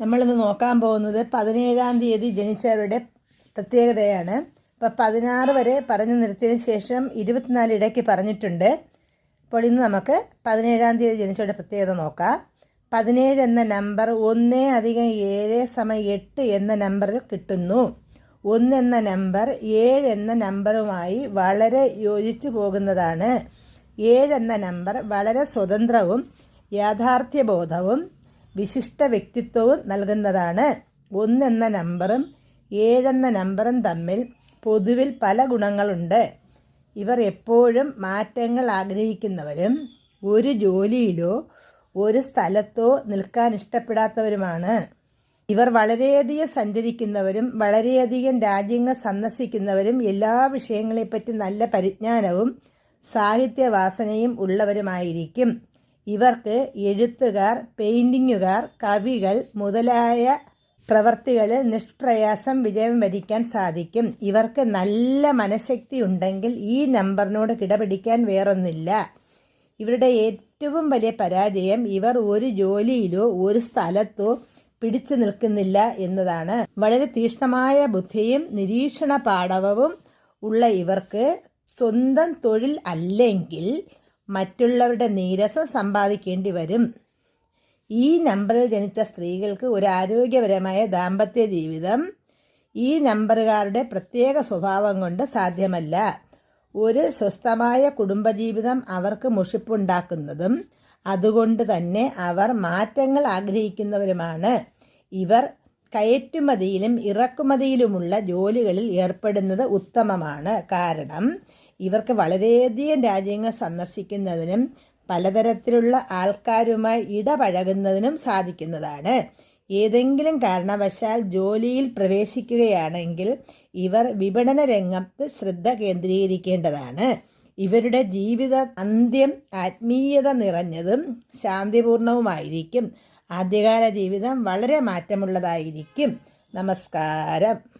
നമ്മളിന്ന് നോക്കാൻ പോകുന്നത് പതിനേഴാം തീയതി ജനിച്ചവരുടെ പ്രത്യേകതയാണ്. ഇപ്പോൾ പതിനാറ് വരെ പറഞ്ഞു നിർത്തിയതിന് ശേഷം ഇരുപത്തിനാല് ഇടയ്ക്ക് പറഞ്ഞിട്ടുണ്ട്. അപ്പോൾ ഇന്ന് നമുക്ക് പതിനേഴാം തീയതി ജനിച്ചവരുടെ പ്രത്യേകത നോക്കാം. പതിനേഴ് എന്ന നമ്പർ ഒന്ന് അധികം ഏഴ് സമ എട്ട് എന്ന നമ്പറിൽ കിട്ടുന്നു. ഒന്ന് എന്ന നമ്പർ ഏഴ് എന്ന നമ്പറുമായി വളരെ യോജിച്ചു പോകുന്നതാണ്. ഏഴ് എന്ന നമ്പർ വളരെ സ്വതന്ത്രവും യാഥാർത്ഥ്യബോധവും വിശിഷ്ട വ്യക്തിത്വവും നൽകുന്നതാണ്. ഒന്നെന്ന നമ്പറും ഏഴെന്ന നമ്പറും തമ്മിൽ പൊതുവിൽ പല ഗുണങ്ങളുണ്ട്. ഇവർ എപ്പോഴും മാറ്റങ്ങൾ ആഗ്രഹിക്കുന്നവരും ഒരു ജോലിയിലോ ഒരു സ്ഥലത്തോ നിൽക്കാൻ ഇഷ്ടപ്പെടാത്തവരുമാണ്. ഇവർ വളരെയധികം സഞ്ചരിക്കുന്നവരും വളരെയധികം രാജ്യങ്ങൾ സന്ദർശിക്കുന്നവരും എല്ലാ വിഷയങ്ങളെപ്പറ്റി നല്ല പരിജ്ഞാനവും സാഹിത്യവാസനയും ഉള്ളവരുമായിരിക്കും. ഇവർക്ക് എഴുത്തുകാർ പെയിന്റിങ്ങുകാർ കവികൾ മുതലായ പ്രവർത്തികളിൽ നിഷ്പ്രയാസം വിജയം വരിക്കാൻ സാധിക്കും. ഇവർക്ക് നല്ല മനഃശക്തി ഉണ്ടെങ്കിൽ ഈ നമ്പറിനോട് കിടപിടിക്കാൻ വേറൊന്നില്ല. ഇവരുടെ ഏറ്റവും വലിയ പരാജയം ഇവർ ഒരു ജോലിയിലോ ഒരു സ്ഥലത്തോ പിടിച്ചു നിൽക്കുന്നില്ല എന്നതാണ്. വളരെ തീക്ഷ്ണമായ ബുദ്ധിയും നിരീക്ഷണ പാടവവും ഉള്ള ഇവർക്ക് സ്വന്തം തൊഴിൽ അല്ലെങ്കിൽ മറ്റുള്ളവരുടെ നീരസം സമ്പാദിക്കേണ്ടി വരും. ഈ നമ്പറിൽ ജനിച്ച സ്ത്രീകൾക്ക് ഒരു ആരോഗ്യപരമായ ദാമ്പത്യ ജീവിതം. ഈ നമ്പറുകാരുടെ പ്രത്യേക സ്വഭാവം കൊണ്ട് സാധ്യമല്ല. ഒരു സ്വസ്ഥമായ കുടുംബജീവിതം അവർക്ക് മുഷിപ്പുണ്ടാക്കുന്നതും അതുകൊണ്ട് തന്നെ അവർ മാറ്റങ്ങൾ ആഗ്രഹിക്കുന്നവരുമാണ്. ഇവർ കയറ്റുമതിയിലും ഇറക്കുമതിയിലുമുള്ള ജോലികളിൽ ഏർപ്പെടുന്നത് ഉത്തമമാണ്. കാരണം ഇവർക്ക് വളരെയധികം രാജ്യങ്ങൾ സന്ദർശിക്കുന്നതിനും പലതരത്തിലുള്ള ആൾക്കാരുമായി ഇടപഴകുന്നതിനും സാധിക്കുന്നതാണ്. ഏതെങ്കിലും കാരണവശാൽ ജോലിയിൽ പ്രവേശിക്കുകയാണെങ്കിൽ ഇവർ വിപണന രംഗത്ത് ശ്രദ്ധ കേന്ദ്രീകരിക്കേണ്ടതാണ്. ഇവരുടെ ജീവിത അന്ത്യം ആത്മീയത നിറഞ്ഞതും ശാന്തിപൂർണവുമായിരിക്കും. ആദ്യകാല ജീവിതം വളരെ മാറ്റമുള്ളതായിരിക്കും. നമസ്കാരം.